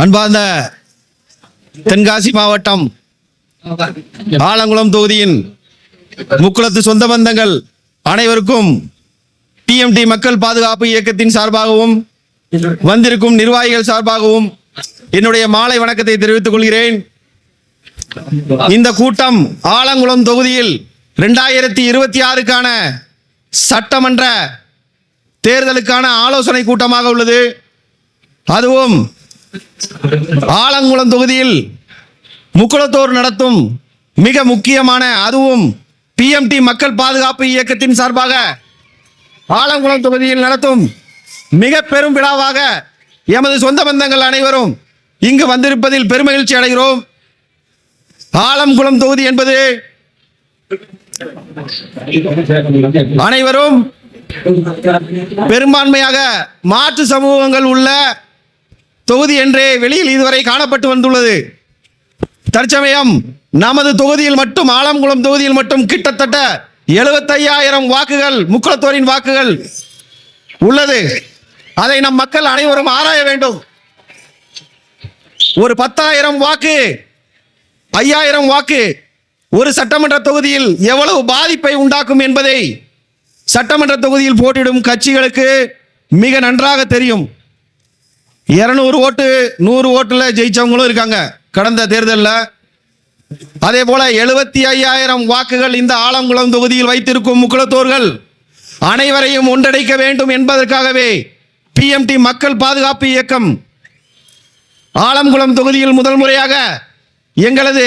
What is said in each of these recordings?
அன்பார்ந்த தென்காசி மாவட்டம் ஆலங்குளம் தொகுதியின் முக்குளத்து சொந்த பந்தங்கள் அனைவருக்கும் டிஎம்டி மக்கள் பாதுகாப்பு இயக்கத்தின் சார்பாகவும் வந்திருக்கும் நிர்வாகிகள் சார்பாகவும் என்னுடைய மாலை வணக்கத்தை தெரிவித்துக் கொள்கிறேன். இந்த கூட்டம் ஆலங்குளம் தொகுதியில் ரெண்டாயிரத்தி இருபத்தி ஆறுக்கான சட்டமன்ற தேர்தலுக்கான ஆலோசனை கூட்டமாக உள்ளது. அதுவும் ஆலங்குளம் தொகுதியில் முக்குளத்தோர் நடத்தும் மிக முக்கியமான அதுவும் பிஎம்டி மக்கள் பாதுகாப்பு இயக்கத்தின் சார்பாக ஆலங்குளம் தொகுதியில் நடத்தும் மிக பெரும் விழாவாக எமது சொந்த பந்தங்கள் அனைவரும் இங்கு வந்திருப்பதில் பெருமகிழ்ச்சி அடைகிறோம். ஆலங்குளம் தொகுதி என்பது அனைவரும் பெரும்பான்மையாக மாற்று சமூகங்கள் உள்ள தொகுதி என்றே வெளியில் இதுவரை காணப்பட்டு வந்துள்ளது. தற்சமயம் நமது தொகுதியில் மட்டும் ஆலங்குளம் தொகுதியில் மட்டும் கிட்டத்தட்ட எழுபத்தையாயிரம் வாக்குகள் முக்குளத்தோரின் வாக்குகள் உள்ளது. அதை நம் மக்கள் அனைவரும் ஆராய வேண்டும். ஒரு பத்தாயிரம் வாக்கு ஐயாயிரம் வாக்கு ஒரு சட்டமன்ற தொகுதியில் எவ்வளவு பாதிப்பை உண்டாக்கும் என்பதை சட்டமன்ற தொகுதியில் போட்டிடும் கட்சிகளுக்கு மிக நன்றாக தெரியும். இருநூறு ஓட்டு நூறு ஓட்டில் ஜெயிச்சவங்களும் இருக்காங்க. கடந்த தேர்தலில் அதே போல எழுபத்தி ஐயாயிரம் வாக்குகள் இந்த ஆலங்குளம் தொகுதியில் வைத்திருக்கும் முக்குளத்தோர்கள் அனைவரையும் ஒன்றிணைக்க வேண்டும் என்பதற்காகவே பிஎம்டி மக்கள் பாதுகாப்பு இயக்கம் ஆலங்குளம் தொகுதியில் முதல் முறையாக எங்களது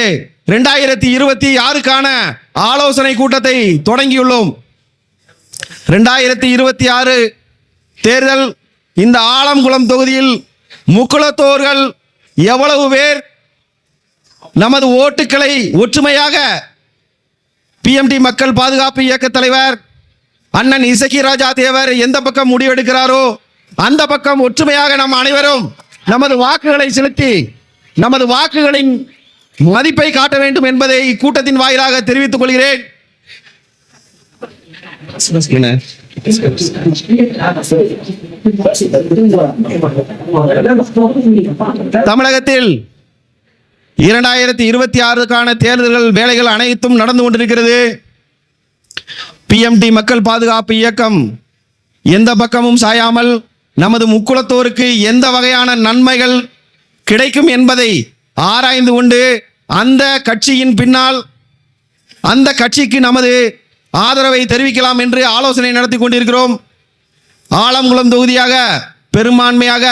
ரெண்டாயிரத்தி இருபத்தி ஆறுக்கான ஆலோசனை கூட்டத்தை தொடங்கியுள்ளோம். ரெண்டாயிரத்தி இருபத்தி ஆறு தேர்தல் இந்த ஆலங்குளம் தொகுதியில் முக்குளத்தோர்கள் எவ்வளவு பேர் நமது ஓட்டுக்களை ஒற்றுமையாக பிஎம்டி மக்கள் பாதுகாப்பு இயக்க தலைவர் அண்ணன் இசகி ராஜா தேவர் எந்த பக்கம் முடிவெடுக்கிறாரோ அந்த பக்கம் ஒற்றுமையாக நம் அனைவரும் நமது வாக்குகளை செலுத்தி நமது வாக்குகளின் மதிப்பை காட்ட வேண்டும் என்பதை இக்கூட்டத்தின் வாயிலாக தெரிவித்துக் கொள்கிறேன். தமிழகத்தில் இரண்டாயிரத்தி இருபத்தி ஆறுக்கான தேர்தல்கள் வேலைகள் அனைத்தும் நடந்து கொண்டிருக்கிறது. பிஎம்டி மக்கள் பாதுகாப்பு இயக்கம் எந்த பக்கமும் சாயாமல் நமது முக்குளத்தோருக்கு எந்த வகையான நன்மைகள் கிடைக்கும் என்பதை ஆராய்ந்து கொண்டு அந்த கட்சியின் பின்னால் அந்த கட்சிக்கு நமது ஆதரவை தெரிவிக்கலாம் என்று ஆலோசனை நடத்தி கொண்டிருக்கிறோம். ஆலங்குளம் தொகுதியாக பெரும்பான்மையாக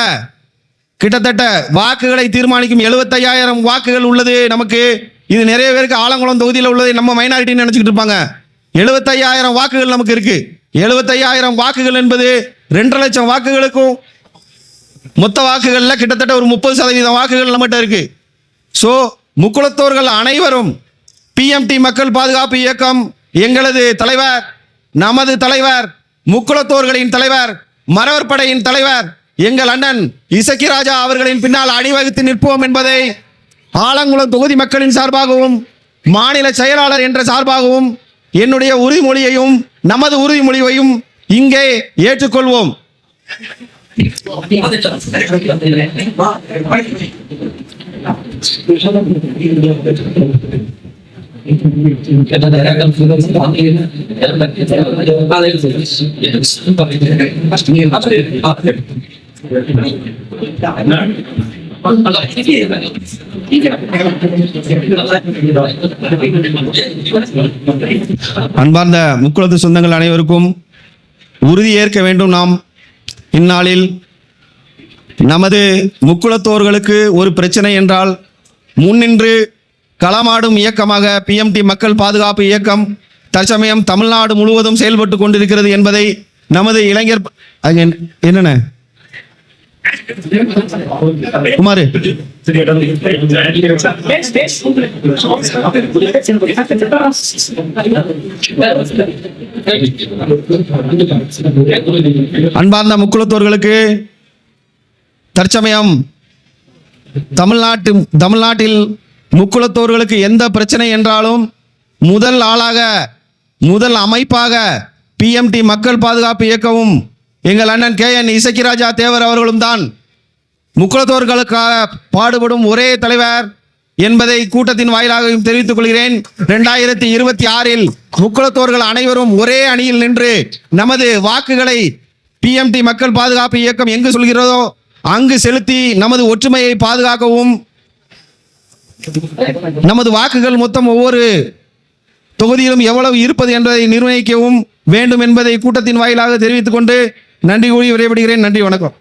கிட்டத்தட்ட வாக்குகளை தீர்மானிக்கும் எழுபத்தையாயிரம் வாக்குகள் உள்ளது நமக்கு. இது நிறைய பேருக்கு ஆலங்குளம் தொகுதியில் உள்ளது நம்ம மைனாரிட்டின்னு நினச்சிக்கிட்டு இருப்பாங்க. எழுபத்தையாயிரம் வாக்குகள் நமக்கு இருக்கு. எழுபத்தையாயிரம் வாக்குகள் என்பது ரெண்டரை லட்சம் வாக்குகளுக்கும் மொத்த வாக்குகளில் கிட்டத்தட்ட ஒரு முப்பது சதவீதம் வாக்குகள் நம்மகிட்ட இருக்கு. ஸோ முக்குளத்தோர்கள் அனைவரும் பிஎம்டி மக்கள் பாதுகாப்பு இயக்கம் எங்களது தலைவர் நமது தலைவர் முக்குளத்தோர்களின் தலைவர் மறவர் படையின் தலைவர் எங்கள் அண்ணன் இசக்கி ராஜா அவர்களின் பின்னால் அணிவகுத்து நிற்போம் என்பதை ஆலங்குளம் தொகுதி மக்களின் சார்பாகவும் மாநில செயலாளர் என்ற சார்பாகவும் என்னுடைய உறுதிமொழியையும் நமது உறுதிமொழியையும் இங்கே ஏற்றுக்கொள்வோம். அன்பார்ந்த முக்குளத்து சொந்தங்கள் அனைவருக்கும் உறுதி ஏற்க வேண்டும் நாம். இந்நாளில் நமது முக்குளத்தோர்களுக்கு ஒரு பிரச்சனை என்றால் முன்னின்று களமாடும் இயக்கமாக பிஎம்டி மக்கள் பாதுகாப்பு இயக்கம் தற்சமயம் தமிழ்நாடு முழுவதும் செயல்பட்டு கொண்டிருக்கிறது என்பதை நமது இளைஞர் என்னென்ன? என்ன- குமார். அன்பார்ந்த முக்குளத்தோர்களுக்கு தற்சமயம் தமிழ்நாட்டு தமிழ்நாட்டில் முக்குளத்தோர்களுக்கு எந்த பிரச்சனை என்றாலும் முதல் ஆளாக முதல் அமைப்பாக பிஎம்டி மக்கள் பாதுகாப்பு இயக்கமும் எங்கள் அண்ணன் கே என் இசக்கிராஜா தேவர் அவர்களும் தான் முக்குளத்தோர்களுக்காக பாடுபடும் ஒரே தலைவர் என்பதை கூட்டத்தின் வாயிலாகவும் தெரிவித்துக் கொள்கிறேன். இரண்டாயிரத்தி இருபத்தி ஆறில் முக்குளத்தோர்கள் அனைவரும் ஒரே அணியில் நின்று நமது வாக்குகளை பிஎம்டி மக்கள் பாதுகாப்பு இயக்கம் எங்கு சொல்கிறதோ அங்கு செலுத்தி நமது ஒற்றுமையை பாதுகாக்கவும் நமது வாக்குகள் மொத்தம் ஒவ்வொரு தொகுதியிலும் எவ்வளவு இருப்பது என்பதை நிர்ணயிக்கவும் வேண்டும் என்பதை கூட்டத்தின் வாயிலாக தெரிவித்துக் கொண்டு நன்றி கூறி விடைபெறுகிறேன். நன்றி வணக்கம்.